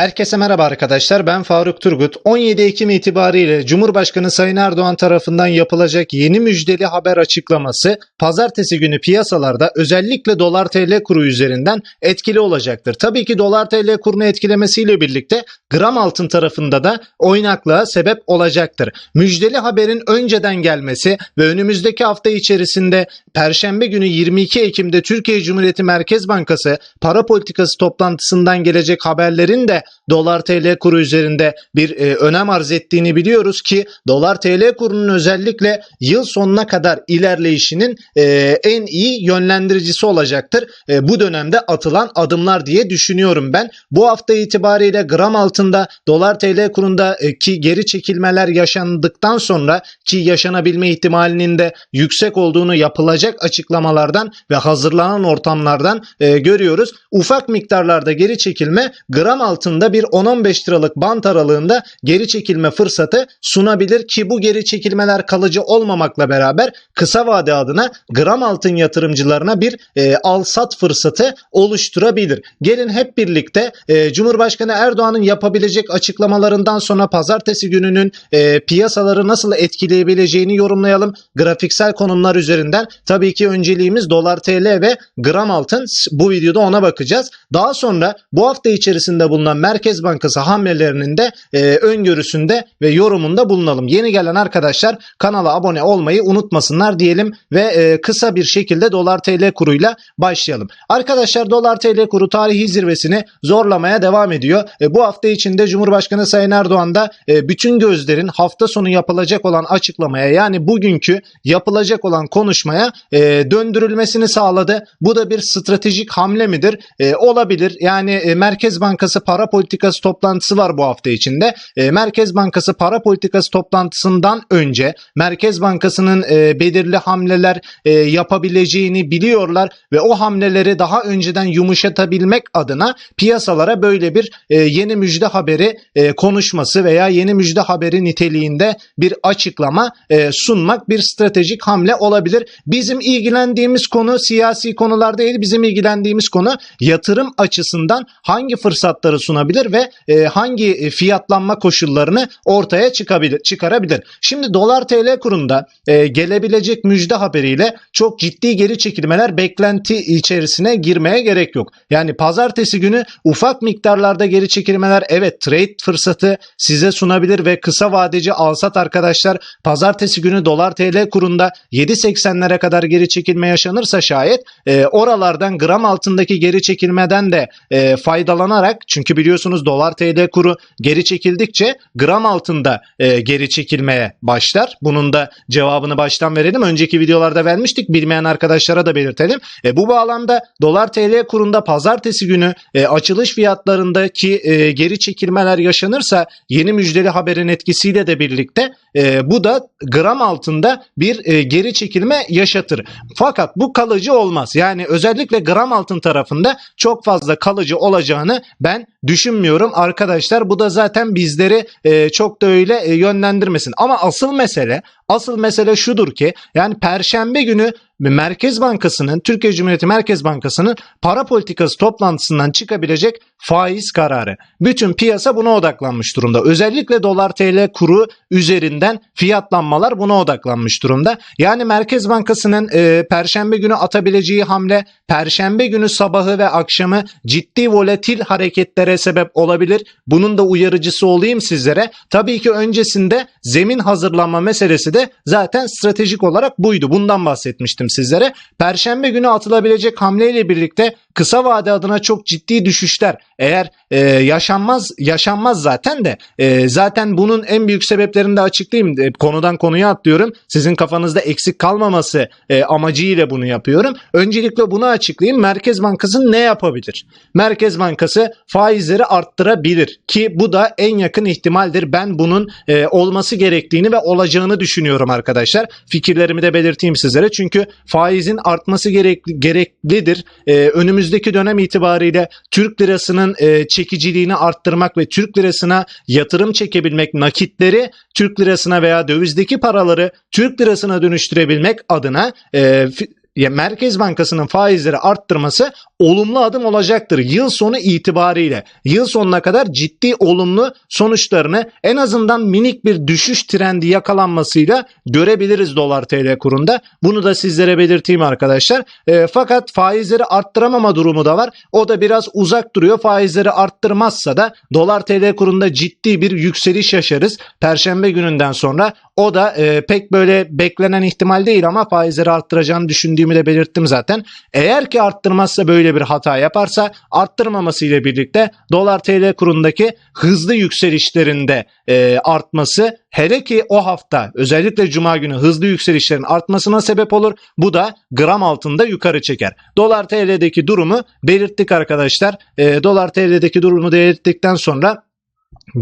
Herkese merhaba arkadaşlar ben Faruk Turgut. 17 Ekim itibariyle Cumhurbaşkanı Sayın Erdoğan tarafından yapılacak yeni müjdeli haber açıklaması pazartesi günü piyasalarda özellikle dolar TL kuru üzerinden etkili olacaktır. Tabii ki dolar TL kurunu etkilemesiyle birlikte gram altın tarafında da oynaklığa sebep olacaktır. Müjdeli haberin önceden gelmesi ve önümüzdeki hafta içerisinde Perşembe günü 22 Ekim'de Türkiye Cumhuriyeti Merkez Bankası para politikası toplantısından gelecek haberlerin de dolar TL kuru üzerinde bir e, önem arz ettiğini biliyoruz ki dolar TL kurunun özellikle yıl sonuna kadar ilerleyişinin e, en iyi yönlendiricisi olacaktır. E, bu dönemde atılan adımlar diye düşünüyorum ben. Bu hafta itibariyle gram altında dolar TL kurunda e, ki geri çekilmeler yaşandıktan sonra ki yaşanabilme ihtimalinin de yüksek olduğunu yapılacak açıklamalardan ve hazırlanan ortamlardan e, görüyoruz. Ufak miktarlarda geri çekilme gram altında bir 10-15 liralık bant aralığında geri çekilme fırsatı sunabilir ki bu geri çekilmeler kalıcı olmamakla beraber kısa vade adına gram altın yatırımcılarına bir e, al sat fırsatı oluşturabilir. Gelin hep birlikte e, Cumhurbaşkanı Erdoğan'ın yapabilecek açıklamalarından sonra pazartesi gününün e, piyasaları nasıl etkileyebileceğini yorumlayalım. Grafiksel konumlar üzerinden tabii ki önceliğimiz dolar TL ve gram altın. Bu videoda ona bakacağız. Daha sonra bu hafta içerisinde bulunan Merkez Bankası hamlelerinin de e, öngörüsünde ve yorumunda bulunalım. Yeni gelen arkadaşlar kanala abone olmayı unutmasınlar diyelim ve e, kısa bir şekilde dolar TL kuruyla başlayalım. Arkadaşlar dolar TL kuru tarihi zirvesini zorlamaya devam ediyor. E, bu hafta içinde Cumhurbaşkanı Sayın Erdoğan da e, bütün gözlerin hafta sonu yapılacak olan açıklamaya yani bugünkü yapılacak olan konuşmaya e, döndürülmesini sağladı. Bu da bir stratejik hamle midir? E, olabilir. Yani e, Merkez Bankası para politikası toplantısı var bu hafta içinde. E, Merkez Bankası para politikası toplantısından önce Merkez Bankası'nın e, belirli hamleler e, yapabileceğini biliyorlar ve o hamleleri daha önceden yumuşatabilmek adına piyasalara böyle bir e, yeni müjde haberi e, konuşması veya yeni müjde haberi niteliğinde bir açıklama e, sunmak bir stratejik hamle olabilir. Bizim ilgilendiğimiz konu siyasi konular değil, bizim ilgilendiğimiz konu yatırım açısından hangi fırsatları sunabilir ve e, hangi e, fiyatlanma koşullarını ortaya çıkabilir, çıkarabilir. Şimdi dolar TL kurunda e, gelebilecek müjde haberiyle çok ciddi geri çekilmeler beklenti içerisine girmeye gerek yok. Yani pazartesi günü ufak miktarlarda geri çekilmeler evet trade fırsatı size sunabilir ve kısa vadeci alsat arkadaşlar pazartesi günü dolar TL kurunda 7.80'lere kadar geri çekilme yaşanırsa şayet e, oralardan gram altındaki geri çekilmeden de e, faydalanarak çünkü biliyorsunuz dolar TL kuru geri çekildikçe gram altında e, geri çekilmeye başlar. Bunun da cevabını baştan verelim. Önceki videolarda vermiştik. Bilmeyen arkadaşlara da belirtelim. E, bu bağlamda dolar TL kurunda pazartesi günü e, açılış fiyatlarındaki e, geri çekilmeler yaşanırsa yeni müjdeli haberin etkisiyle de birlikte e, bu da gram altında bir e, geri çekilme yaşatır. Fakat bu kalıcı olmaz. Yani özellikle gram altın tarafında çok fazla kalıcı olacağını ben düşünmüyorum arkadaşlar. Bu da zaten bizleri e, çok da öyle e, yönlendirmesin. Ama asıl mesele asıl mesele şudur ki yani perşembe günü Merkez Bankası'nın Türkiye Cumhuriyeti Merkez Bankası'nın para politikası toplantısından çıkabilecek faiz kararı. Bütün piyasa buna odaklanmış durumda. Özellikle dolar TL kuru üzerinden fiyatlanmalar buna odaklanmış durumda. Yani Merkez Bankası'nın e, perşembe günü atabileceği hamle perşembe günü sabahı ve akşamı ciddi volatil hareketlere sebep olabilir. Bunun da uyarıcısı olayım sizlere. Tabii ki öncesinde zemin hazırlanma meselesi de zaten stratejik olarak buydu. Bundan bahsetmiştim sizlere. Perşembe günü atılabilecek hamleyle birlikte kısa vade adına çok ciddi düşüşler eğer e, yaşanmaz yaşanmaz zaten de e, zaten bunun en büyük sebeplerini de açıklayayım. E, konudan konuya atlıyorum. Sizin kafanızda eksik kalmaması e, amacıyla bunu yapıyorum. Öncelikle bunu açıklayayım. Merkez Bankası ne yapabilir? Merkez Bankası faizleri arttırabilir ki bu da en yakın ihtimaldir. Ben bunun e, olması gerektiğini ve olacağını düşünüyorum arkadaşlar. Fikirlerimi de belirteyim sizlere. Çünkü faizin artması gerekli, gereklidir. E, önümüzdeki dönem itibariyle Türk lirasının e, çekiciliğini arttırmak ve Türk lirasına yatırım çekebilmek, nakitleri Türk lirasına veya dövizdeki paraları Türk lirasına dönüştürebilmek adına e, Merkez Bankası'nın faizleri arttırmak arttırması olumlu adım olacaktır yıl sonu itibariyle. Yıl sonuna kadar ciddi olumlu sonuçlarını en azından minik bir düşüş trendi yakalanmasıyla görebiliriz dolar TL kurunda. Bunu da sizlere belirteyim arkadaşlar. E, fakat faizleri arttıramama durumu da var. O da biraz uzak duruyor. Faizleri arttırmazsa da dolar TL kurunda ciddi bir yükseliş yaşarız. Perşembe gününden sonra o da e, pek böyle beklenen ihtimal değil ama faizleri arttıracağını düşündüğümü de belirttim zaten. Eğer ki arttırmazsa böyle bir hata yaparsa arttırmaması ile birlikte dolar TL kurundaki hızlı yükselişlerinde e, artması hele ki o hafta özellikle cuma günü hızlı yükselişlerin artmasına sebep olur. Bu da gram altında yukarı çeker. Dolar TL'deki durumu belirttik arkadaşlar. E, dolar TL'deki durumu belirttikten sonra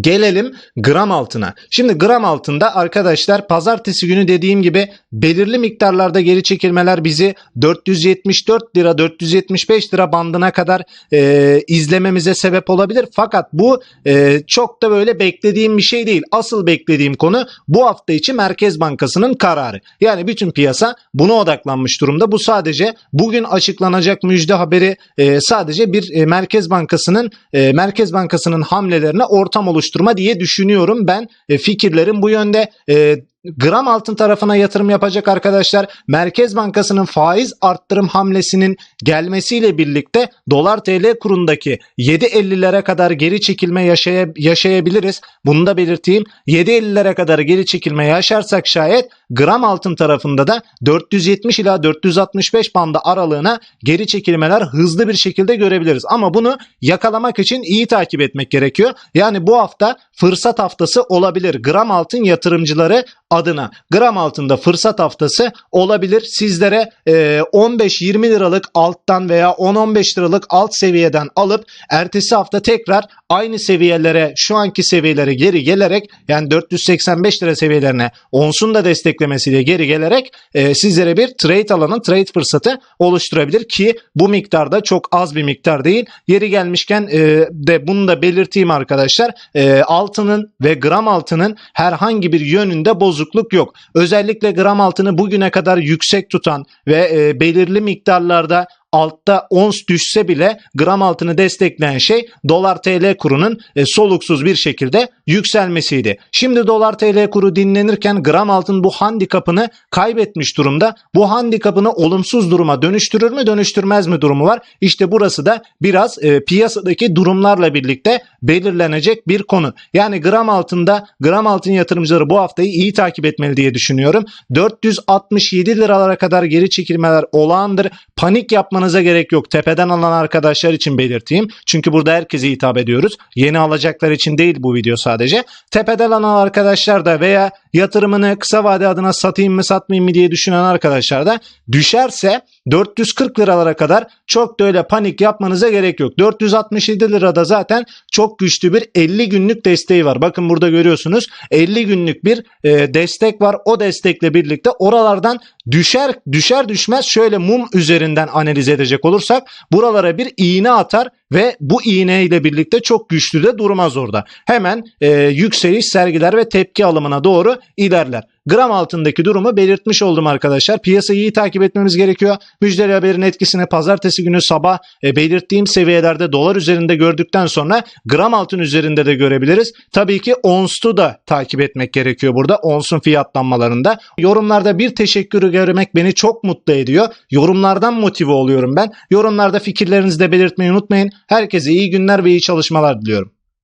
Gelelim gram altına. Şimdi gram altında arkadaşlar pazartesi günü dediğim gibi belirli miktarlarda geri çekilmeler bizi 474 lira 475 lira bandına kadar e, izlememize sebep olabilir. Fakat bu e, çok da böyle beklediğim bir şey değil. Asıl beklediğim konu bu hafta içi Merkez Bankası'nın kararı. Yani bütün piyasa buna odaklanmış durumda. Bu sadece bugün açıklanacak müjde haberi e, sadece bir e, Merkez Bankası'nın e, Merkez Bankası'nın hamlelerine ortam oluşturma diye düşünüyorum ben. E, fikirlerim bu yönde. E, gram altın tarafına yatırım yapacak arkadaşlar Merkez Bankası'nın faiz arttırım hamlesinin gelmesiyle birlikte dolar TL kurundaki 7.50'lere kadar geri çekilme yaşaya, yaşayabiliriz. Bunu da belirteyim. 7.50'lere kadar geri çekilme yaşarsak şayet gram altın tarafında da 470 ila 465 bandı aralığına geri çekilmeler hızlı bir şekilde görebiliriz. Ama bunu yakalamak için iyi takip etmek gerekiyor. Yani bu hafta fırsat haftası olabilir. Gram altın yatırımcıları adına gram altında fırsat haftası olabilir. Sizlere e, 15-20 liralık alttan veya 10-15 liralık alt seviyeden alıp ertesi hafta tekrar aynı seviyelere şu anki seviyelere geri gelerek yani 485 lira seviyelerine onsun da desteklemesiyle geri gelerek e, sizlere bir trade alanın trade fırsatı oluşturabilir ki bu miktarda çok az bir miktar değil. Yeri gelmişken e, de bunu da belirteyim arkadaşlar. E, altının ve gram altının herhangi bir yönünde bozukluk yok. Özellikle gram altını bugüne kadar yüksek tutan ve e, belirli miktarlarda altta ons düşse bile gram altını destekleyen şey dolar TL kurunun e, soluksuz bir şekilde yükselmesiydi. Şimdi dolar TL kuru dinlenirken gram altın bu handikapını kaybetmiş durumda. Bu handikapını olumsuz duruma dönüştürür mü dönüştürmez mi durumu var. İşte burası da biraz e, piyasadaki durumlarla birlikte belirlenecek bir konu. Yani gram altında gram altın yatırımcıları bu haftayı iyi takip etmeli diye düşünüyorum. 467 liralara kadar geri çekilmeler olağandır. Panik yapmanıza gerek yok. Tepeden alan arkadaşlar için belirteyim. Çünkü burada herkese hitap ediyoruz. Yeni alacaklar için değil bu video sadece. Tepeden alan arkadaşlar da veya yatırımını kısa vade adına satayım mı satmayayım mı diye düşünen arkadaşlar da düşerse 440 liralara kadar çok da öyle panik yapmanıza gerek yok. 467 lirada zaten çok güçlü bir 50 günlük desteği var. Bakın burada görüyorsunuz 50 günlük bir e, destek var. O destekle birlikte oralardan düşer düşer düşmez şöyle mum üzerinden analiz edecek olursak buralara bir iğne atar ve bu iğne ile birlikte çok güçlü de durmaz orada. Hemen e, yükseliş sergiler ve tepki alımına doğru ilerler. Gram altındaki durumu belirtmiş oldum arkadaşlar. Piyasayı iyi takip etmemiz gerekiyor. Müjdeli haberin etkisini pazartesi günü sabah e, belirttiğim seviyelerde dolar üzerinde gördükten sonra gram altın üzerinde de görebiliriz. Tabii ki onstu da takip etmek gerekiyor burada. Onsun fiyatlanmalarında. Yorumlarda bir teşekkürü görmek beni çok mutlu ediyor. Yorumlardan motive oluyorum ben. Yorumlarda fikirlerinizi de belirtmeyi unutmayın. Herkese iyi günler ve iyi çalışmalar diliyorum.